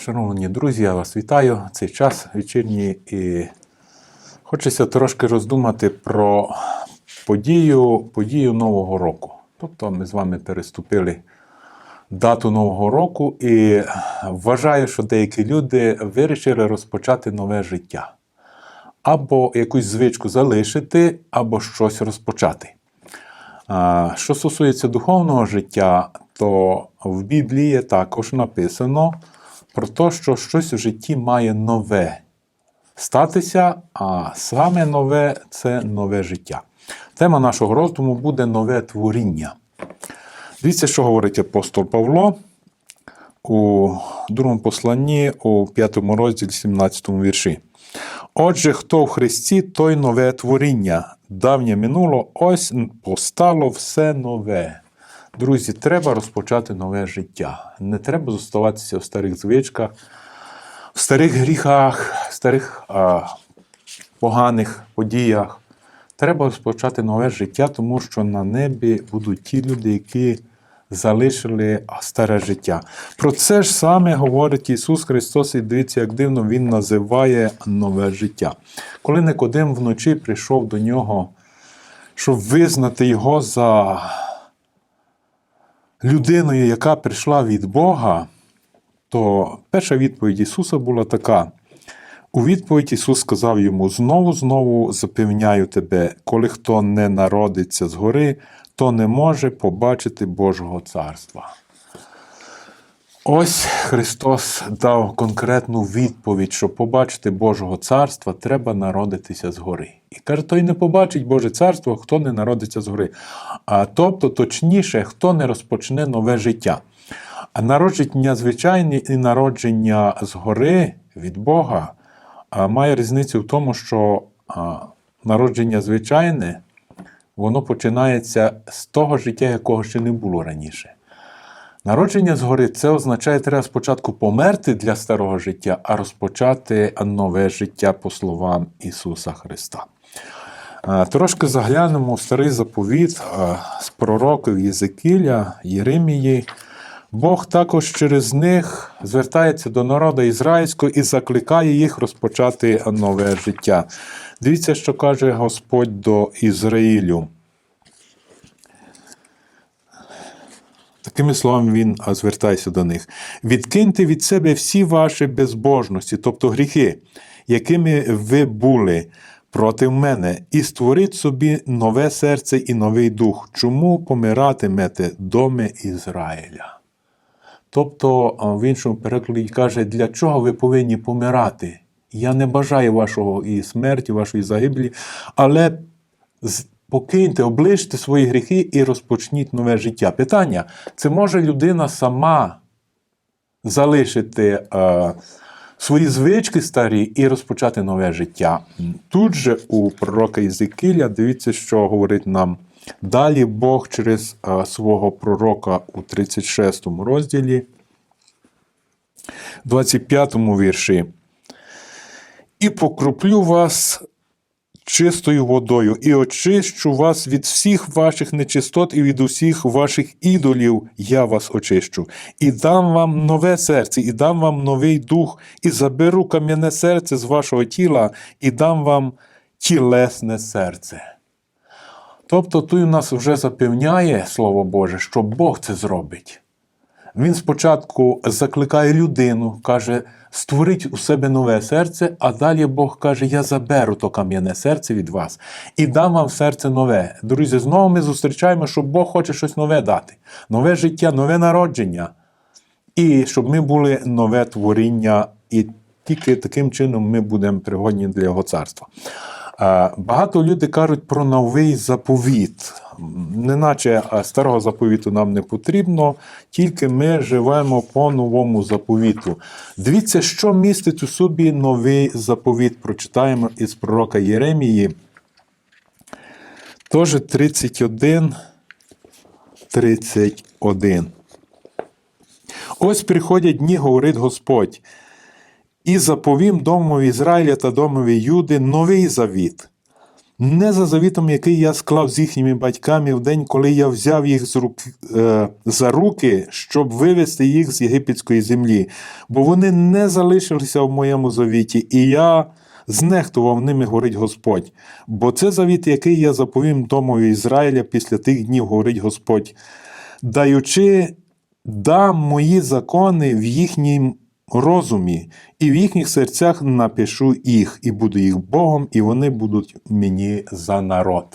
Шановні друзі, я вас вітаю. Цей час вечірній і хочеться трошки роздумати про подію, подію Нового року. Тобто ми з вами переступили дату Нового року і вважаю, що деякі люди вирішили розпочати нове життя. Або якусь звичку залишити, або щось розпочати. Що стосується духовного життя, то в Біблії також написано про те, що щось в житті має нове статися, а саме нове це нове життя. Тема нашого роздуму буде нове творіння. Дивіться, що говорить апостол Павло у другому посланні, у п'ятому розділі, 17 вірші. Отже, хто в Христі, той нове творіння. Давнє минуло, ось постало все нове. Друзі, треба розпочати нове життя. Не треба зоставатися в старих звичках, в старих гріхах, в старих а, поганих подіях. Треба розпочати нове життя, тому що на небі будуть ті люди, які залишили старе життя. Про це ж саме говорить Ісус Христос, і дивіться, як дивно Він називає нове життя. Коли Никодим вночі прийшов до нього, щоб визнати його за людиною, яка прийшла від Бога, то перша відповідь Ісуса була така. У відповідь Ісус сказав йому: знову, знову запевняю тебе, коли хто не народиться згори, то не може побачити Божого царства. Ось Христос дав конкретну відповідь, що побачити Божого царства, треба народитися згори. І каже, той не побачить Боже царство, хто не народиться згори. А тобто, точніше, хто не розпочне нове життя. А народження звичайне і народження згори від Бога має різницю в тому, що народження звичайне, воно починається з того життя, якого ще не було раніше. Народження згори це означає, треба спочатку померти для старого життя, а розпочати нове життя по словам Ісуса Христа. Трошки заглянемо в старий заповіт з пророків Єзекіля, Єремії. Бог також через них звертається до народу ізраїльського і закликає їх розпочати нове життя. Дивіться, що каже Господь до Ізраїлю. Такими словами він звертається до них: відкиньте від себе всі ваші безбожності, тобто гріхи, якими ви були проти мене, і створіть собі нове серце і новий дух. Чому помиратимете доми Ізраїля? Тобто, в іншому перекладі каже, для чого ви повинні помирати? Я не бажаю вашого і смерті, вашої загибелі, але покиньте, оближте свої гріхи і розпочніть нове життя. Питання: це може людина сама залишити е, свої звички старі і розпочати нове життя? Тут же у пророка Єзекіля, дивіться, що говорить нам далі Бог через е, свого пророка у 36 розділі, 25 вірші. І покроплю вас чистою водою, і очищу вас від всіх ваших нечистот і від усіх ваших ідолів я вас очищу, і дам вам нове серце, і дам вам новий дух, і заберу кам'яне серце з вашого тіла, і дам вам тілесне серце. Тобто тут нас вже запевняє Слово Боже, що Бог це зробить. Він спочатку закликає людину, каже, створіть у себе нове серце, а далі Бог каже: Я заберу то кам'яне серце від вас і дам вам серце нове. Друзі, знову ми зустрічаємо, що Бог хоче щось нове дати, нове життя, нове народження. І щоб ми були нове творіння, і тільки таким чином ми будемо пригодні для Його царства. Е, Багато людей кажуть про новий заповіт. Неначе старого заповіту нам не потрібно, тільки ми живемо по новому заповіту. Дивіться, що містить у собі новий заповіт. Прочитаємо із пророка Єремії. Теж 31, 31. Ось приходять дні, говорить Господь, і заповім домові Ізраїля та домові Юди новий завіт. Не за завітом, який я склав з їхніми батьками в день, коли я взяв їх з рук, е, за руки, щоб вивести їх з єгипетської землі, бо вони не залишилися в моєму завіті, і я знехтував ними, говорить Господь. Бо це завіт, який я заповім домові Ізраїля після тих днів, говорить Господь, даючи дам мої закони в їхнім розумі, і в їхніх серцях напишу їх, і буду їх Богом, і вони будуть мені за народ.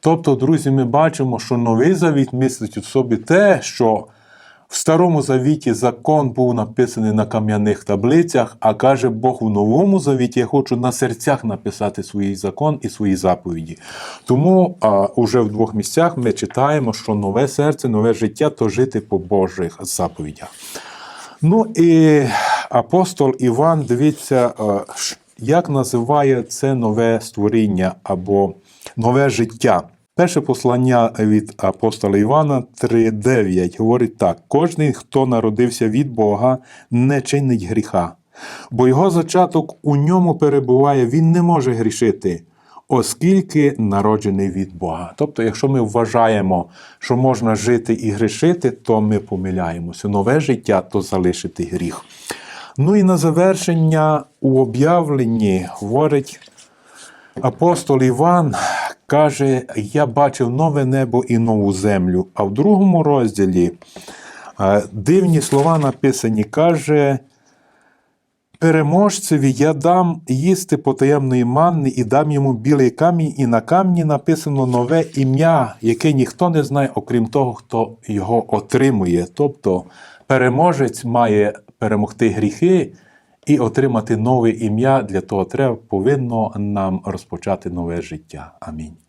Тобто, друзі, ми бачимо, що новий завіт містить у собі те, що в старому завіті закон був написаний на кам'яних таблицях, а каже Бог у новому завіті, я хочу на серцях написати свій закон і свої заповіді. Тому а, уже в двох місцях ми читаємо, що нове серце, нове життя то жити по Божих заповідях. Ну і апостол Іван, дивіться, е, як називає це нове створіння або нове життя. Перше послання від апостола Івана 3.9 говорить так: кожний, хто народився від Бога, не чинить гріха, бо його зачаток у ньому перебуває, він не може грішити, оскільки народжений від Бога. Тобто, якщо ми вважаємо, що можна жити і грішити, то ми помиляємося. Нове життя то залишити гріх. Ну і на завершення у об'явленні говорить апостол Іван. Каже, я бачив нове небо і нову землю. А в другому розділі е, дивні слова написані. Каже, Переможцеві я дам їсти потаємної манни і дам йому білий камінь, і на камні написано нове ім'я, яке ніхто не знає, окрім того, хто його отримує. Тобто переможець має перемогти гріхи і отримати нове ім'я. Для того треба повинно нам розпочати нове життя. Амінь.